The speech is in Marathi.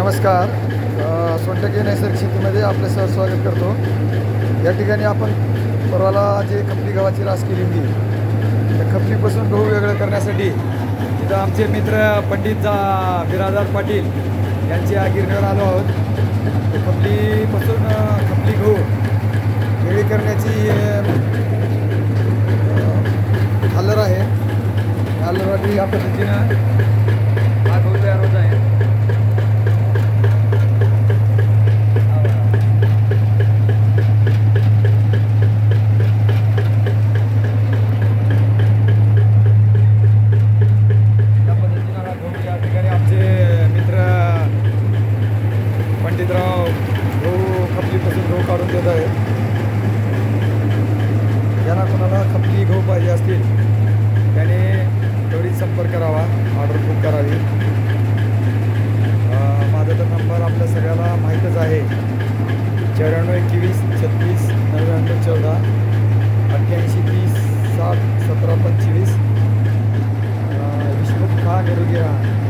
नमस्कार. अ, सोनटके नैसर्गिक शेतीमध्ये आपलं सर स्वागत करतो. या ठिकाणी आपण परवाला जे खपली गव्हाची रास केली होती त्या खपलीपासून गहू वेगळं करण्यासाठी तिथं आमचे मित्र पंडित जा बिरादार पाटील यांच्या गिरणीवर आलो आहोत. ते खपलीपासून खपली गहू वेगळी करण्याची हल्लर आहे. हल्लरवाटी या पद्धतीनं हा गहू तयार होत आहे या पद्धतीनं हा गहू या ठिकाणी आमचे मित्र पंडितराव गहू खपलीपासून गहू काढून देत आहे. ज्यांना कोणाला खपली गहू पाहिजे असतील त्याने त्वरित संपर्क करावा ऑर्डर बुक करावी. माझा तर नंबर आपल्या सगळ्याला माहीतच आहे. चौऱ्याण्णव एकवीस छत्तीस नव्याण्णव चौदा अठ्ठ्याऐंशी तीस सात सतरा पंचवीस. विष्णू खा निरोगी राहा